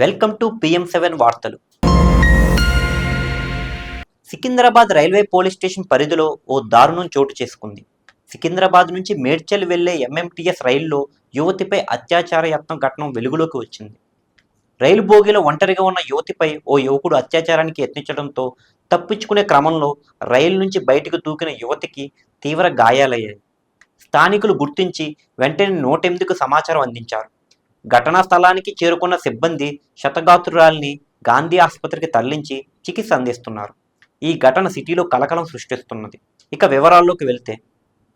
Welcome to PM seven వార్తలు. Secunderabad railway police station పరిధిలో ఓ దారుణం చోటు చేసుకుంది. సికింద్రాబాద్ నుంచి మేడ్చల్ వెళ్ళే ఎంఎంటీఎస్ రైల్లో యువతిపై అత్యాచార యత్నం ఘటన వెలుగులోకి వచ్చింది. రైలు బోగిలో ఒంటరిగా ఉన్న యువతిపై ఓ యువకుడు అత్యాచారానికి యత్నించడంతో తప్పించుకునే క్రమంలో రైలు నుంచి బయటకు దూకిన యువతికి తీవ్ర గాయాలయ్యాయి. స్థానికులు గుర్తించి వెంటనే నూటెనిమిదికి సమాచారం అందించారు. ఘటనా స్థలానికి చేరుకున్న సిబ్బంది శతగాత్రురాల్ని గాంధీ ఆసుపత్రికి తరలించి చికిత్స అందిస్తున్నారు. ఈ ఘటన సిటీలో కలకలం సృష్టిస్తున్నది. ఇక వివరాల్లోకి వెళ్తే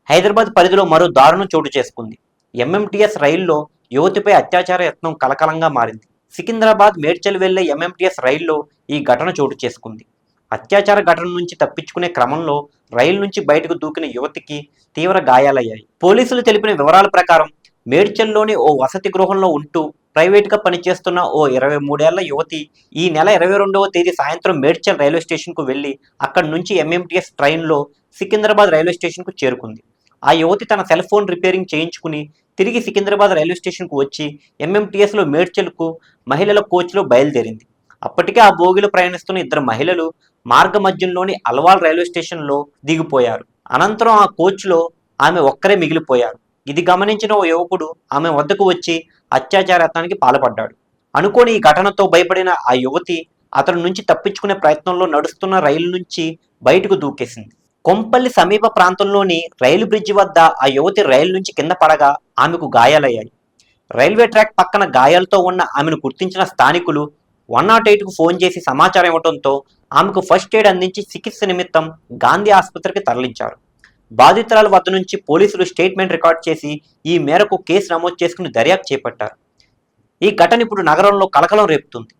హైదరాబాద్ పరిధిలో మరో దారుణం చోటు చేసుకుంది. ఎంఎంటీఎస్ రైల్లో యువతిపై అత్యాచార యత్నం కలకలంగా మారింది. సికింద్రాబాద్ మేడ్చల్ వెళ్ళే ఎంఎంటీఎస్ రైల్లో ఈ ఘటన చోటు చేసుకుంది. అత్యాచార ఘటన నుంచి తప్పించుకునే క్రమంలో రైలు నుంచి బయటకు దూకిన యువతికి తీవ్ర గాయాలయ్యాయి. పోలీసులు తెలిపిన వివరాల ప్రకారం మేడ్చల్లోని ఓ వసతి గృహంలో ఉంటూ ప్రైవేట్గా పనిచేస్తున్న ఓ ఇరవై మూడేళ్ళ యువతి ఈ నెల ఇరవై రెండవ తేదీ సాయంత్రం మేడ్చల్ రైల్వే స్టేషన్కు వెళ్ళి అక్కడి నుంచి ఎంఎంటీఎస్ ట్రైన్లో సికింద్రాబాద్ రైల్వే స్టేషన్కు చేరుకుంది. ఆ యువతి తన సెల్ ఫోన్ రిపేరింగ్ చేయించుకుని తిరిగి సికింద్రాబాద్ రైల్వే స్టేషన్కు వచ్చి ఎంఎంటీఎస్లో మేడ్చల్కు మహిళల కోచ్లో బయలుదేరింది. అప్పటికే ఆ బోగిలో ప్రయాణిస్తున్న ఇద్దరు మహిళలు మార్గ మధ్యంలోని అల్వాల్ రైల్వే స్టేషన్లో దిగిపోయారు. అనంతరం ఆ కోచ్లో ఆమె ఒక్కరే మిగిలిపోయారు. ఇది గమనించిన ఓ యువకుడు ఆమె వద్దకు వచ్చి అత్యాచారత్నానికి పాల్పడ్డాడు. అనుకోని ఈ ఘటనతో భయపడిన ఆ యువతి అతని నుంచి తప్పించుకునే ప్రయత్నంలో నడుస్తున్న రైలు నుంచి బయటకు దూకేసింది. కొంపల్లి సమీప ప్రాంతంలోని రైలు బ్రిడ్జి వద్ద ఆ యువతి రైలు నుంచి కింద పడగా ఆమెకు గాయాలయ్యాయి. రైల్వే ట్రాక్ పక్కన గాయాలతో ఉన్న ఆమెను గుర్తించిన స్థానికులు వన్ నాట్ ఎయిట్కు ఫోన్ చేసి సమాచారం ఇవ్వడంతో ఆమెకు ఫస్ట్ ఎయిడ్ అందించి చికిత్స నిమిత్తం గాంధీ ఆసుపత్రికి తరలించారు. బాధితురాల వద్ద నుంచి పోలీసులు స్టేట్మెంట్ రికార్డ్ చేసి ఈ మేరకు కేసు నమోదు చేసుకుని దర్యాప్తు చేపట్టారు. ఈ ఘటన ఇప్పుడు నగరంలో కలకలం రేపుతుంది.